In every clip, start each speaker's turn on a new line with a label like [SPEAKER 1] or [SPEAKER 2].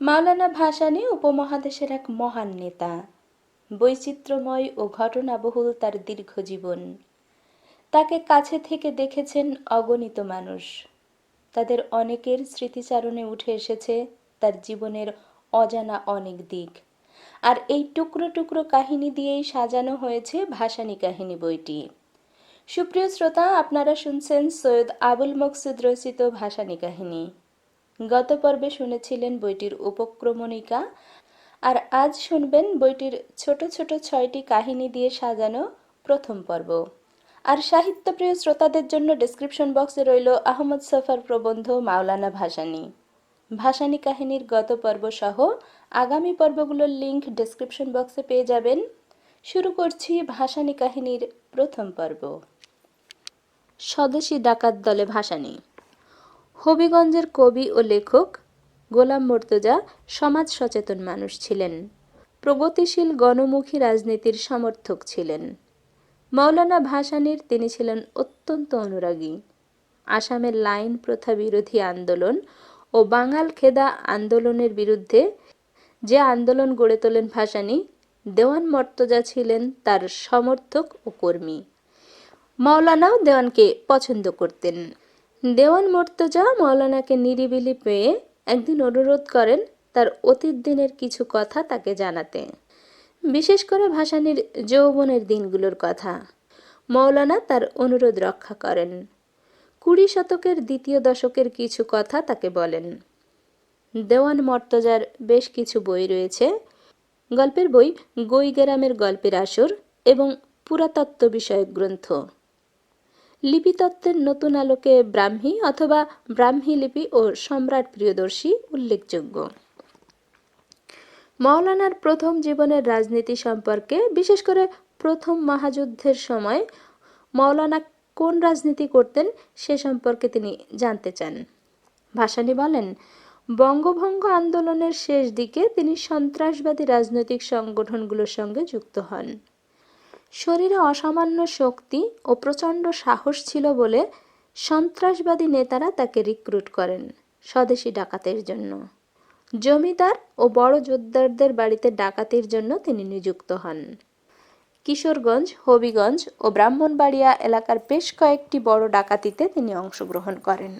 [SPEAKER 1] মাওলানা ভাসানী উপমহাদেশের এক মহান নেতা। বৈচিত্র্যময় ও ঘটনাবহুল তার দীর্ঘ জীবন। তাকে কাছে থেকে দেখেছেন অগণিত মানুষ। তাদের অনেকের স্মৃতিচারণে উঠে এসেছে তার জীবনের অজানা অনেক দিক। আর এই টুকরো টুকরো কাহিনী দিয়েই সাজানো হয়েছে ভাসানী কাহিনী বইটি। সুপ্রিয় শ্রোতা, আপনারা শুনছেন সৈয়দ আবুল মকসুদ রচিত ভাসানী কাহিনী। গত পর্বে শুনেছিলেন বইটির উপক্রমণিকা। আর আজ শুনবেন বইটির ছোট ছোট ছয়টি কাহিনী দিয়ে সাজানো প্রথম পর্ব। আর সাহিত্যপ্রিয় শ্রোতাদের জন্য ডেসক্রিপশন বক্সে রইল আহমদ সফার প্রবন্ধ মাওলানা ভাসানী। ভাসানী কাহিনীর গত পর্ব সহ আগামী পর্বগুলোর লিংক ডেসক্রিপশন বক্সে পেয়ে যাবেন। শুরু করছি ভাসানী কাহিনীর প্রথম পর্ব। স্বদেশী ডাকাত দলে ভাসানী। হবিগঞ্জের কবি ও লেখক গোলাম মর্তজা সমাজ সচেতন মানুষ ছিলেন। প্রগতিশীল গণমুখী রাজনীতির সমর্থক ছিলেন। মৌলানা ভাসানীর তিনি ছিলেন অত্যন্ত অনুরাগী। আসামের লাইন প্রথা বিরোধী আন্দোলন ও বাঙাল খেদা আন্দোলনের বিরুদ্ধে যে আন্দোলন গড়ে তোলেন ভাসানী, দেওয়ান মর্তজা ছিলেন তার সমর্থক ও কর্মী। মৌলানাও দেওয়ানকে পছন্দ করতেন। দেওয়ান মর্তজা মৌলানাকে নিরিবিলি পেয়ে একদিন অনুরোধ করেন তার অতীত দিনের কিছু কথা তাকে জানাতে। বিশেষ করে ভাসানীর যৌবনের দিনগুলোর কথা। মৌলানা তার অনুরোধ রক্ষা করেন। কুড়ি শতকের দ্বিতীয় দশকের কিছু কথা তাকে বলেন। দেওয়ান মর্তজার বেশ কিছু বই রয়েছে। গল্পের বই গৈগেরামের গল্পের আসর এবং পুরাতত্ত্ব বিষয়ক গ্রন্থ। লিপিতত্ত্বের নতুন আলোকে ব্রাহ্মী অথবা ব্রাহ্মী লিপি ও সম্রাট প্রিয়দর্শী উল্লেখযোগ্য। মৌলানার প্রথম জীবনের রাজনীতি সম্পর্কে, বিশেষ করে প্রথম মহাযুদ্ধের সময় মৌলানা কোন রাজনীতি করতেন সে সম্পর্কে তিনি জানতে চান। ভাসানী বলেন, বঙ্গভঙ্গ আন্দোলনের শেষ দিকে তিনি সন্ত্রাসবাদী রাজনৈতিক সংগঠনগুলোর সঙ্গে যুক্ত হন। শরীরে অসামান্য শক্তি ও প্রচণ্ড সাহস ছিল বলে সন্ত্রাসবাদী নেতারা তাকে রিক্রুট করেন স্বদেশি ডাকাতের জন্য। জমিদার ও বড় যোদ্ধারদের বাড়িতে ডাকাতির জন্য তিনি নিযুক্ত হন। কিশোরগঞ্জ, হবিগঞ্জ ও ব্রাহ্মণবাড়িয়া এলাকার বেশ কয়েকটি বড় ডাকাতিতে তিনি অংশগ্রহণ করেন।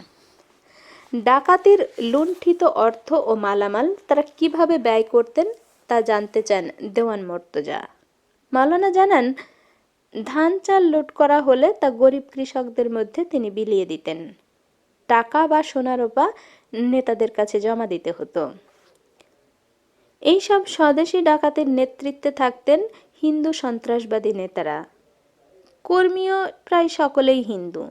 [SPEAKER 1] ডাকাতির লুণ্ঠিত অর্থ ও মালামাল তারা কীভাবে ব্যয় করতেন তা জানতে চান দেওয়ান মর্তজা। মাওলানা জানান, ধান চাল লুট করা হলে তা গরিব কৃষকদের মধ্যে তিনি বিলিয়ে দিতেন। টাকা বা সোনারোপা নেতাদের কাছে জমা দিতে হতো। এইসব স্বদেশি ডাকাতের নেতৃত্বে থাকতেন হিন্দু সন্ত্রাসবাদী নেতারা। কর্মীও প্রায় সকলেই হিন্দু।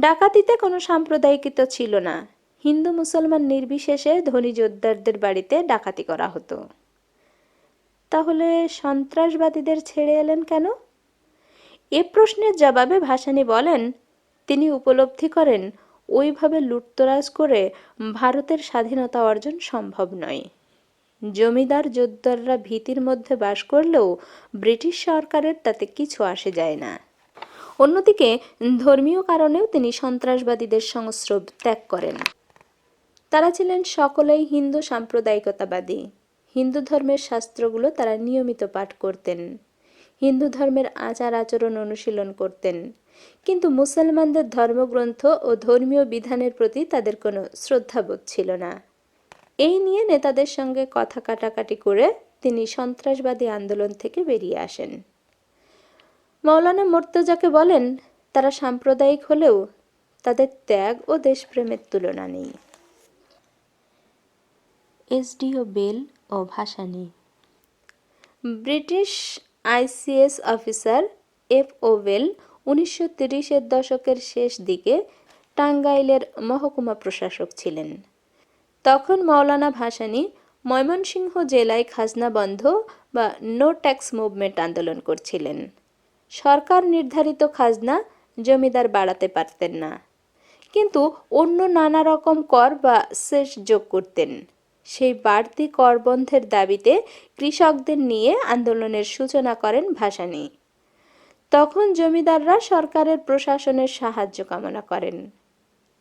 [SPEAKER 1] ডাকাতিতে কোনো সাম্প্রদায়িকতা ছিল না। হিন্দু মুসলমান নির্বিশেষে ধনী যোদ্ধারদের বাড়িতে ডাকাতি করা হতো। তাহলে সন্ত্রাসবাদীদের ছেড়ে এলেন কেন? এ প্রশ্নের জবাবে ভাসানী বলেন, তিনি উপলব্ধি করেন, ওইভাবে লুটতরাজ করে ভারতের স্বাধীনতা অর্জন সম্ভব নয়। জমিদার যোদ্ধাররা ভীতির মধ্যে বাস করলেও ব্রিটিশ সরকারের তাতে কিছু আসে যায় না। অন্যদিকে, ধর্মীয় কারণেও তিনি সন্ত্রাসবাদীদের সংস্রব ত্যাগ করেন। তারা ছিলেন সকলেই হিন্দু সাম্প্রদায়িকতাবাদী। হিন্দু ধর্মের শাস্ত্রগুলো তারা নিয়মিত পাঠ করতেন। হিন্দু ধর্মের আচার আচরণ অনুশীলন করতেন। কিন্তু মুসলমানদের ধর্মগ্রন্থ ও ধর্মীয় বিধানের প্রতি তাদের কোনো শ্রদ্ধাবোধ ছিল না। এই নিয়ে নেতাদের সঙ্গে কথা কাটাকাটি করে তিনি সন্ত্রাসবাদী আন্দোলন থেকে বেরিয়ে আসেন। মৌলানা মোর্তজাকে বলেন, তারা সাম্প্রদায়িক হলেও তাদের ত্যাগ ও দেশপ্রেমের তুলনা নেই। এসডিও বেল ও Bhasani. British ICS officer F O well উনিশশো তিরিশের দশকের শেষ দিকে টাঙ্গাইলের মহকুমা প্রশাসক ছিলেন। তখন মৌলানা ভাসানী ময়মনসিংহ জেলায় খাজনা বন্ধ বা নো ট্যাক্স মুভমেন্ট আন্দোলন করছিলেন। সরকার নির্ধারিত খাজনা জমিদার বাড়াতে পারতেন না। কিন্তু অন্য নানা রকম কর বা সেস যোগ করতেন। সেই বাড়তি কর বন্ধের দাবিতে কৃষকদের নিয়ে আন্দোলনের সূচনা করেন ভাসানী। তখন জমিদাররা সরকারের প্রশাসনের সাহায্য কামনা করেন।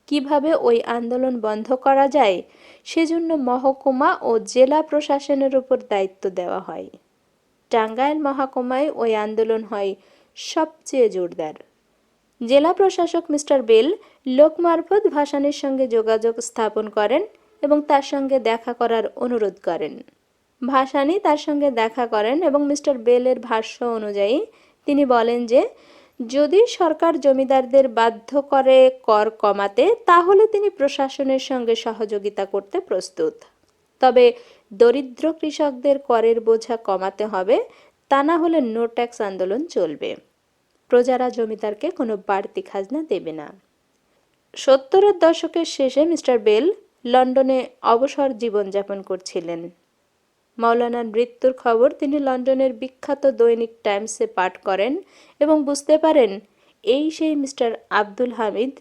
[SPEAKER 1] কীভাবে ওই আন্দোলন বন্ধ করা যায় সেজন্য মহকুমা ও জেলা প্রশাসনের উপর দায়িত্ব দেওয়া হয়। টাঙ্গাইল মহকুমায় ওই আন্দোলন হয় সবচেয়ে জোরদার। জেলা প্রশাসক মিস্টার বেল লোক মারফত ভাসানির সঙ্গে যোগাযোগ স্থাপন করেন এবং তার সঙ্গে দেখা করার অনুরোধ করেন। ভাসানি তার সঙ্গে দেখা করেন এবং মিস্টার বেলের ভাষ্য অনুযায়ী তিনি বলেন যে, যদি সরকার জমিদারদের বাধ্য করে কর কমাতে, তাহলে তিনি প্রশাসনের সঙ্গে সহযোগিতা করতে প্রস্তুত। তবে দরিদ্র কৃষকদের করের বোঝা কমাতে হবে, তা না হলে নো ট্যাক্স আন্দোলন চলবে। প্রজারা জমিদারকে কোনো বাড়তি খাজনা দেবে না। সত্তরের দশকের শেষে মিস্টার বেল লন্ডনে অবসর জীবনযাপন করছিলেন মাওলানার মৃত্যুর খবর তিনি লন্ডনের বিখ্যাত দৈনিক টাইমসে পাঠ করেন এবং বুঝতে পারেন, এই সেই মিস্টার আব্দুল হামিদ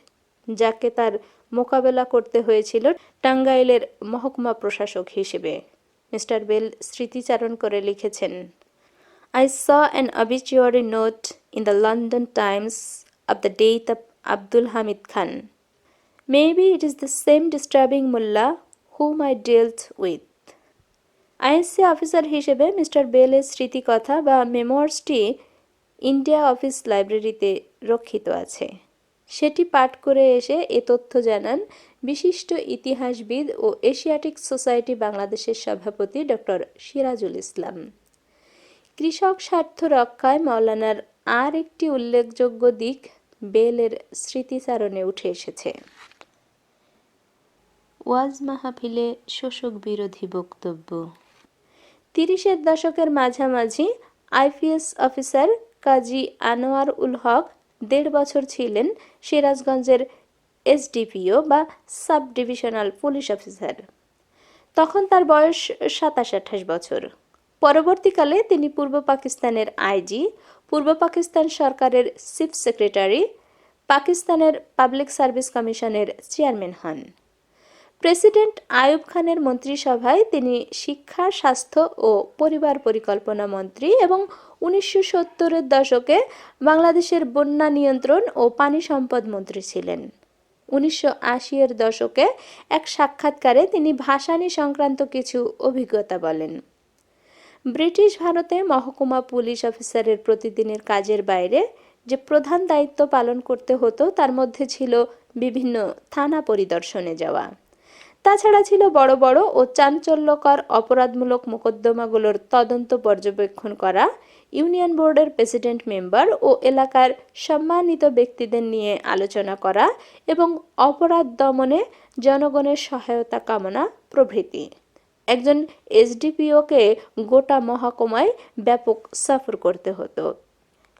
[SPEAKER 1] যাকে তার মোকাবেলা করতে হয়েছিল টাঙ্গাইলের মহকুমা প্রশাসক হিসেবে মিস্টার বেল স্মৃতিচারণ করে লিখেছেন, I saw an obituary note in the London Times of the death of Abdul Hamid Khan. Maybe it is the same disturbing mullah whom I dealt with. ISC officer হিসেবে mister বেলের স্মৃতিকথা বা মেমোয়ার্সটি India office লাইব্রেরিতে রক্ষিত আছে। সেটি পাঠ করে এসে এ তথ্য জানান বিশিষ্ট ইতিহাসবিদ ও এশিয়াটিক সোসাইটি বাংলাদেশের সভাপতি ডক্টর সিরাজুল ইসলাম। কৃষক স্বার্থ রক্ষায় মাওলানার আর একটি উল্লেখযোগ্য দিক বেলের স্মৃতিচারণে উঠে এসেছে। ওয়াজ মাহফিলে শোষক বিরোধী বক্তব্য। তিরিশের দশকের মাঝামাঝি আইপিএস অফিসার কাজী আনোয়ার উল হক দেড় বছর ছিলেন সিরাজগঞ্জের এসডিপিও বা সাব ডিভিশনাল পুলিশ অফিসার। তখন তার বয়স সাতাশ আঠাশ বছর। পরবর্তীকালে তিনি পূর্ব পাকিস্তানের আইজি, পূর্ব পাকিস্তান সরকারের চিফ সেক্রেটারি, পাকিস্তানের পাবলিক সার্ভিস কমিশনের চেয়ারম্যান হন। প্রেসিডেন্ট আয়ুব খানের মন্ত্রিসভায় তিনি শিক্ষা, স্বাস্থ্য ও পরিবার পরিকল্পনা মন্ত্রী এবং উনিশশো সত্তরের দশকে বাংলাদেশের বন্যা নিয়ন্ত্রণ ও পানি সম্পদ মন্ত্রী ছিলেন। উনিশশো আশির দশকে এক সাক্ষাৎকারে তিনি ভাসানী সংক্রান্ত কিছু অভিজ্ঞতা বলেন। ব্রিটিশ ভারতে মহকুমা পুলিশ অফিসারের প্রতিদিনের কাজের বাইরে যে প্রধান দায়িত্ব পালন করতে হতো, তার মধ্যে ছিল বিভিন্ন থানা পরিদর্শনে যাওয়া। তাছাড়া ছিল বড় বড় ও চাঞ্চল্যকর অপরাধমূলক মোকদ্দমাগুলোর তদন্ত পর্যবেক্ষণ করা, ইউনিয়ন বোর্ডের প্রেসিডেন্ট মেম্বার ও এলাকার সম্মানিত ব্যক্তিদের নিয়ে আলোচনা করা এবং অপরাধ দমনে জনগণের সহায়তা কামনা প্রভৃতি। একজন এসডিপিওকে গোটা মহকুমায় ব্যাপক সফর করতে হতো।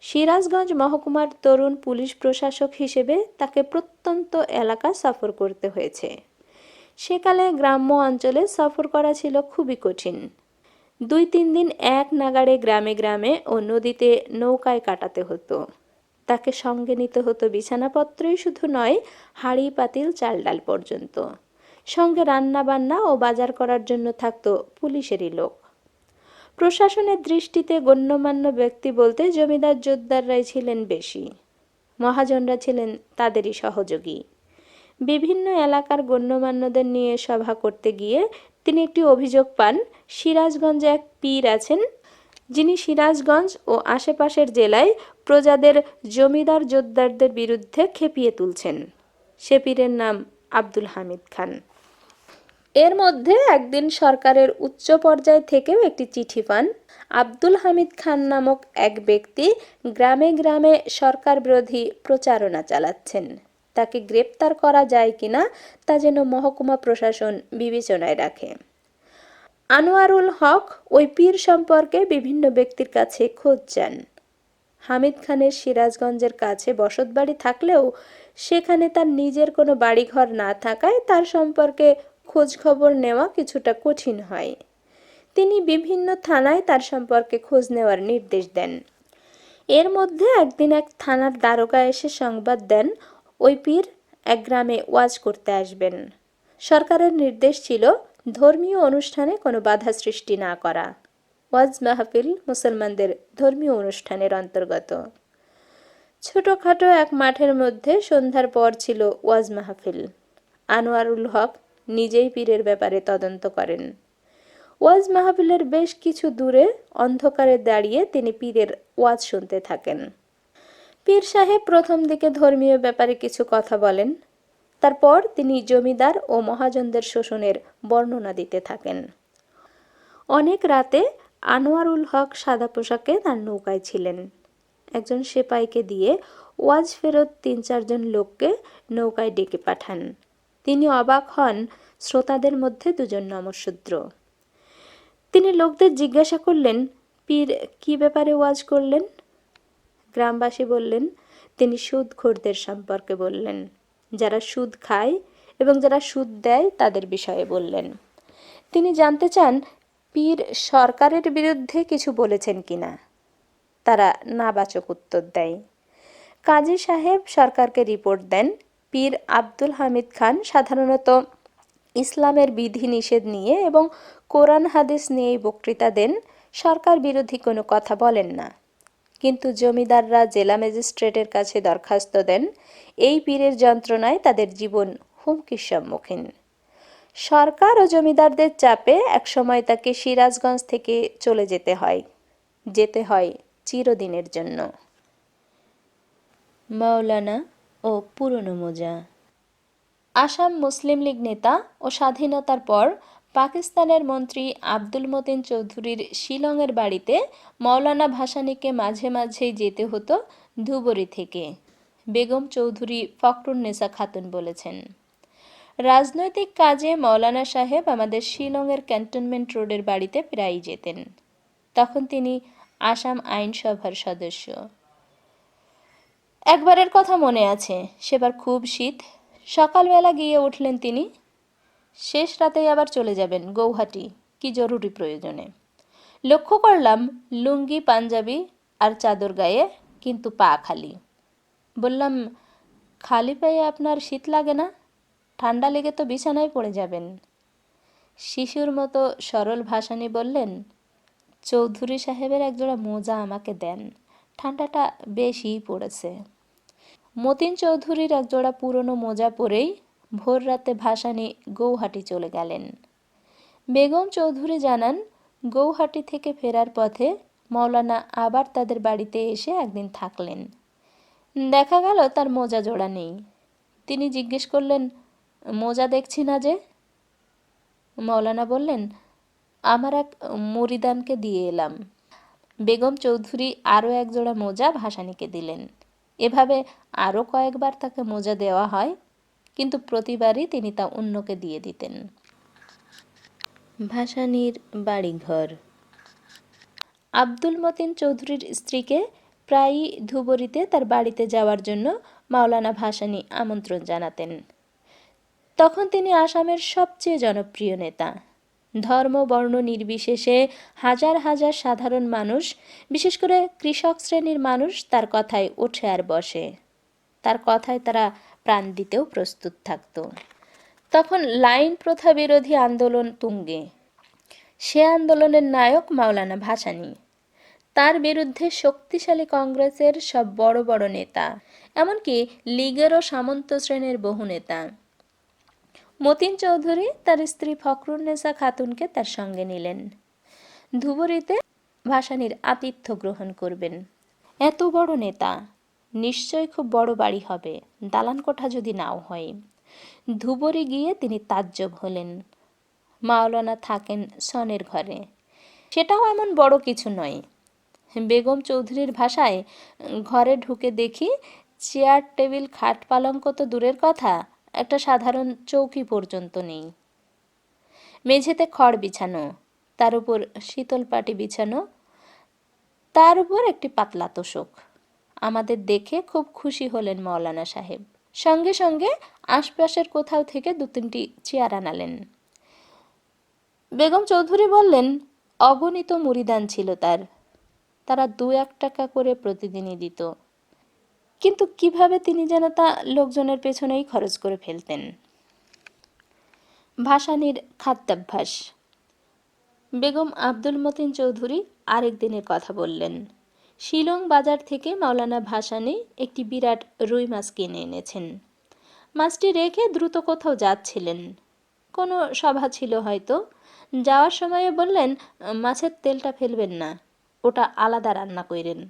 [SPEAKER 1] সিরাজগঞ্জ মহকুমার তরুণ পুলিশ প্রশাসক হিসেবে তাকে প্রত্যন্ত এলাকা সফর করতে হয়েছে। সেকালে গ্রাম্য অঞ্চলে সফর করা ছিল খুবই কঠিন। দুই তিন দিন এক নাগাড়ে গ্রামে গ্রামে ও নদীতে নৌকায় কাটাতে হতো। তাকে সঙ্গে নিতে হতো বিছানাপত্রই শুধু নয়, হাঁড়ি, পাতিল চাল ডাল পর্যন্ত। সঙ্গে রান্না বান্না ও বাজার করার জন্য থাকত পুলিশেরই লোক। প্রশাসনের দৃষ্টিতে গণ্যমান্য ব্যক্তি বলতে জমিদার জোদ্দাররাই ছিলেন বেশি। মহাজনরা ছিলেন তাদেরই সহযোগী। বিভিন্ন এলাকার গণ্যমান্যদের নিয়ে সভা করতে গিয়ে তিনি একটি অভিযোগ পান, সিরাজগঞ্জে এক পীর আছেন। যিনি সিরাজগঞ্জ ও আশেপাশের জেলায় প্রজাদের জমিদার জোদ্দারদের বিরুদ্ধে খেপিয়ে তুলছেন। সে পীরের নাম আব্দুল হামিদ খান। এর মধ্যে একদিন সরকারের উচ্চ পর্যায় থেকেও একটি চিঠি পান। আব্দুল হামিদ খান নামক এক ব্যক্তি গ্রামে গ্রামে সরকার বিরোধী প্রচারণা চালাচ্ছেন। তাকে গ্রেপ্তার করা যায় কিনা তা যেন মহকুমা প্রশাসন বিবেচনায় রাখে। আনোয়ারুল হক ওই পীর সম্পর্কে বিভিন্ন ব্যক্তির কাছে খোঁজ চান। হামিদ খানের সিরাজগঞ্জের কাছে বসতবাড়ি থাকলেও সেখানে তার নিজের কোনো বাড়িঘর না থাকায় তার সম্পর্কে খোঁজ খবর নেওয়া কিছুটা কঠিন হয়। তিনি বিভিন্ন থানায় তার সম্পর্কে খোঁজ নেওয়ার নির্দেশ দেন। এর মধ্যে একদিন এক থানার দারোগা এসে সংবাদ দেন ওই পীর এক গ্রামে ওয়াজ করতে আসবেন। সরকারের নির্দেশ ছিল ধর্মীয় অনুষ্ঠানে কোনো বাধা সৃষ্টি না করা। ওয়াজ মাহফিল মুসলমানদের ধর্মীয় অনুষ্ঠানের অন্তর্গত। ছোটখাটো এক মাঠের মধ্যে সন্ধ্যার পর ছিল ওয়াজ মাহফিল। আনোয়ারুল হক নিজেই পীরের ব্যাপারে তদন্ত করেন। ওয়াজ মাহফিলের বেশ কিছু দূরে অন্ধকারে দাঁড়িয়ে তিনি পীরের ওয়াজ শুনতে থাকেন। পীর সাহেব প্রথম দিকে ধর্মীয় ব্যাপারে কিছু কথা বলেন। তারপর তিনি জমিদার ও মহাজনদের শোষণের বর্ণনা দিতে থাকেন। অনেক রাতে আনোয়ারুল হক সাদা পোশাকে তার নৌকায় ছিলেন। একজন সেপাইকে দিয়ে ওয়াজ ফেরত তিন চারজন লোককে নৌকায় ডেকে পাঠান। তিনি অবাক হন, শ্রোতাদের মধ্যে দুজন নমশূদ্র। তিনি লোকদের জিজ্ঞাসা করলেন, পীর, কি ব্যাপারে ওয়াজ করলেন? গ্রামবাসী বললেন, তিনি সুদখোরদের সম্পর্কে বললেন। যারা সুদ খায় এবং যারা সুদ দেয় তাদের বিষয়ে বললেন। তিনি জানতে চান, পীর সরকারের বিরুদ্ধে কিছু বলেছেন কিনা। তারা নাবাচক উত্তর দেয়। কাজী সাহেব সরকারকে রিপোর্ট দেন। পীর আব্দুল হামিদ খান সাধারণত ইসলামের বিধি নিষেধ নিয়ে এবং কোরআন হাদিস নিয়েই বক্তৃতা দেন। সরকার বিরোধী কোনো কথা বলেন না। কিন্তু জমিদাররা জেলা ম্যাজিস্ট্রেটের কাছে দরখাস্ত দেন, এই পীরের যন্ত্রণায় তাদের জীবন হুমকির সম্মুখীন। সরকার ও জমিদারদের চাপে একসময় তাকে সিরাজগঞ্জ থেকে চলে যেতে হয়। যেতে হয় চিরদিনের জন্য। মাওলানা ও পুরনো মোজা। আসাম মুসলিম লীগ নেতা ও স্বাধীনতার পর পাকিস্তানের মন্ত্রী আব্দুল মতিন চৌধুরীর শিলংয়ের বাড়িতে মৌলানা ভাসানীকে মাঝে মাঝেই যেতে হতো ধুবরী থেকে, বেগম চৌধুরী ফখরুন্নেসা খাতুন বলেছেন। রাজনৈতিক কাজে মৌলানা সাহেব আমাদের শিলংয়ের ক্যান্টনমেন্ট রোডের বাড়িতে প্রায়ই যেতেন। তখন তিনি আসাম আইনসভার সদস্য। একবারের কথা মনে আছে, সেবার খুব শীত। সকালবেলা গিয়ে উঠলেন তিনি শেষ রাতেই আবার চলে যাবেন গৌহাটি। কি জরুরি প্রয়োজনে। লক্ষ্য করলাম লুঙ্গি, পাঞ্জাবি আর চাদর গায়ে কিন্তু পা খালি। বললাম, খালি পায়ে আপনার শীত লাগে না? ঠান্ডা লেগে তো বিছানায় পড়ে যাবেন। শিশুর মতো সরল ভাসানি বললেন, চৌধুরী সাহেবের একজোড়া মোজা আমাকে দেন। ঠান্ডাটা বেশিই পড়েছে। মতিন চৌধুরীর একজোড়া পুরনো মোজা পরেই ভোর রাতে ভাসানি গৌহাটি চলে গেলেন। বেগম চৌধুরী জানান, গৌহাটি থেকে ফেরার পথে মৌলানা আবার তাদের বাড়িতে এসে একদিন থাকলেন। দেখা গেল তার মোজা জোড়া নেই। তিনি জিজ্ঞেস করলেন, মোজা দেখছি না যে? মৌলানা বললেন, আমার এক মুরিদানকে দিয়ে এলাম। বেগম চৌধুরী আরও এক জোড়া মোজা ভাসানিকে দিলেন। এভাবে আরও কয়েকবার তাকে মোজা দেওয়া হয়। কিন্তু প্রতিবারই তিনি তা অন্যকে দিয়ে দিতেন। ভাসানির বাড়িঘর। আব্দুল মতিন চৌধুরীর স্ত্রীকে প্রায়ই ধুবরীতে তার বাড়িতে যাওয়ার জন্য মাওলানা ভাসানী আমন্ত্রণ জানাতেন। তখন তিনি আসামের সবচেয়ে জনপ্রিয় নেতা। ধর্ম, বর্ণ নির্বিশেষে হাজার হাজার সাধারণ মানুষ, বিশেষ করে কৃষক শ্রেণির মানুষ তার কথায় ওঠে আর বসে। তার কথায় তারা প্রাণ দিতেও প্রস্তুত থাকত। তখন লাইন প্রথা বিরোধী আন্দোলন তুঙ্গে। সে আন্দোলনের নায়ক মাওলানা ভাসানী। তার বিরুদ্ধে শক্তিশালী কংগ্রেসের সব বড় বড় নেতা, এমনকি লীগেরও সামন্ত শ্রেণির বহু নেতা। মতিন চৌধুরী তার স্ত্রী ফখরুন্নেসা খাতুনকে তার সঙ্গে নিলেন। ধুবরীতে ভাসানির আতিথ্য গ্রহণ করবেন। এত বড় নেতা। নিশ্চয় খুব বড় বাড়ি হবে দালান কোঠা যদি নাও হয়। ধুবরী গিয়ে তিনি তাজ্জব হলেন। মাওলানা থাকেন সনের ঘরে। সেটাও এমন বড় কিছু নয়। বেগম চৌধুরীর ভাষায়, ঘরে ঢুকে দেখি চেয়ার, টেবিল, খাট পালঙ্ক তো দূরের কথা, একটা সাধারণ চৌকি পর্যন্ত নেই। মেঝেতে খড় বিছানো, তার উপর শীতল পাটি বিছানো, তার উপর একটি পাতলা তোষক। আমাদের দেখে খুব খুশি হলেন মৌলানা সাহেব। সঙ্গে সঙ্গে আশপাশের কোথাও থেকে দু তিনটি চেয়ার আনালেন। বেগম চৌধুরী বললেন, অগণিত মুরিদান ছিল তার। তারা দু এক টাকা করে প্রতিদিনই দিত। কিন্তু কীভাবে তিনি যেন তা লোকজনের পেছনেই খরচ করে ফেলতেন? ভাসানির খাদ্যাভ্যাস। বেগম আব্দুল মতিন চৌধুরী আরেক দিনের কথা বললেন। শিলং বাজার থেকে মাওলানা ভাসানি একটি বিরাট রুই মাছ কিনে এনেছেন। মাছটি রেখে দ্রুত কোথাও যাচ্ছিলেন। কোনো সভা ছিল হয়তো। যাওয়ার সময়ে বললেন, মাছের তেলটা ফেলবেন না, ওটা আলাদা রান্না করেন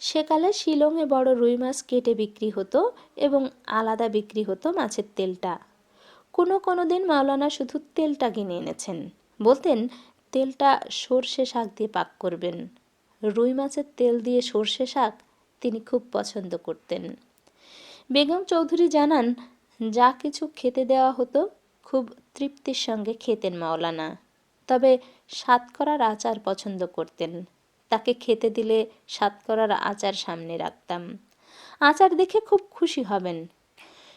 [SPEAKER 1] সেকালে শিলংয়ে বড় রুই মাছ কেটে বিক্রি হতো এবং আলাদা বিক্রি হতো মাছের তেলটা। কোনো কোনো দিন মাওলানা শুধু তেলটা কিনে এনেছেন। বলতেন, তেলটা সর্ষে শাক দিয়ে পাক করবেন। রুই মাছের তেল দিয়ে সর্ষে শাক তিনি খুব পছন্দ করতেন। বেগম চৌধুরী জানান, যা কিছু খেতে দেওয়া হতো, খুব তৃপ্তির সঙ্গে খেতেন মাওলানা। তবে সাতকরার আচার পছন্দ করতেন। তাকে খেতে দিলে সাতকরার আচার সামনে রাখতাম। আচার দেখে খুব খুশি হবেন।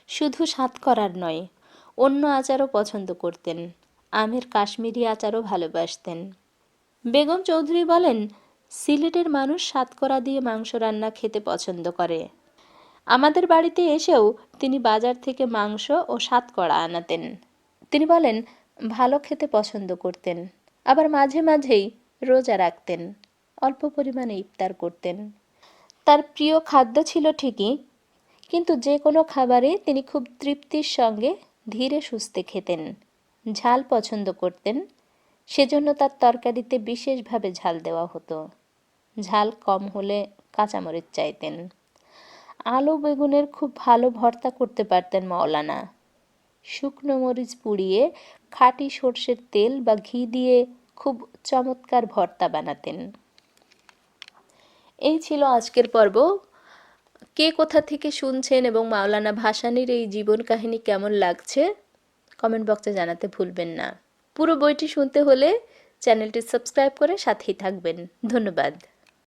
[SPEAKER 1] শুধু সাতকরার নয়, অন্য আচারও পছন্দ করতেন। আমের কাশ্মীরি আচারও ভালোবাসতেন। বেগম চৌধুরী বলেন সিলেটের মানুষ সাতকরা দিয়ে মাংস রান্না খেতে পছন্দ করে। আমাদের বাড়িতে এসেও তিনি বাজার থেকে মাংস ও সাতকড়া আনাতেন। তিনি বলেন, ভালো খেতে পছন্দ করতেন। আবার মাঝে মাঝেই রোজা রাখতেন। অল্প পরিমাণে ইফতার করতেন। তার প্রিয় খাদ্য ছিল ঠিকই, কিন্তু যে কোনো খাবারে তিনি খুব তৃপ্তির সঙ্গে ধীরে সুস্থে খেতেন। ঝাল পছন্দ করতেন, সেজন্য তার তরকারিতে বিশেষভাবে ঝাল দেওয়া হতো। ঝাল কম হলে কাঁচামরিচ চাইতেন। আলু বেগুনের খুব ভালো ভর্তা করতে পারতেন মাওলানা। শুকনো মরিচ পুড়িয়ে খাঁটি সর্ষের তেল বা ঘি দিয়ে খুব চমৎকার ভর্তা বানাতেন। এই ছিল আজকের পর্ব। কে কোথা থেকে শুনছেন এবং মাওলানা ভাসানির এই জীবন কাহিনী কেমন লাগছে, কমেন্ট বক্সে জানাতে ভুলবেন না। পুরো বইটি শুনতে হলে চ্যানেলটি সাবস্ক্রাইব করে সাথেই থাকবেন। ধন্যবাদ।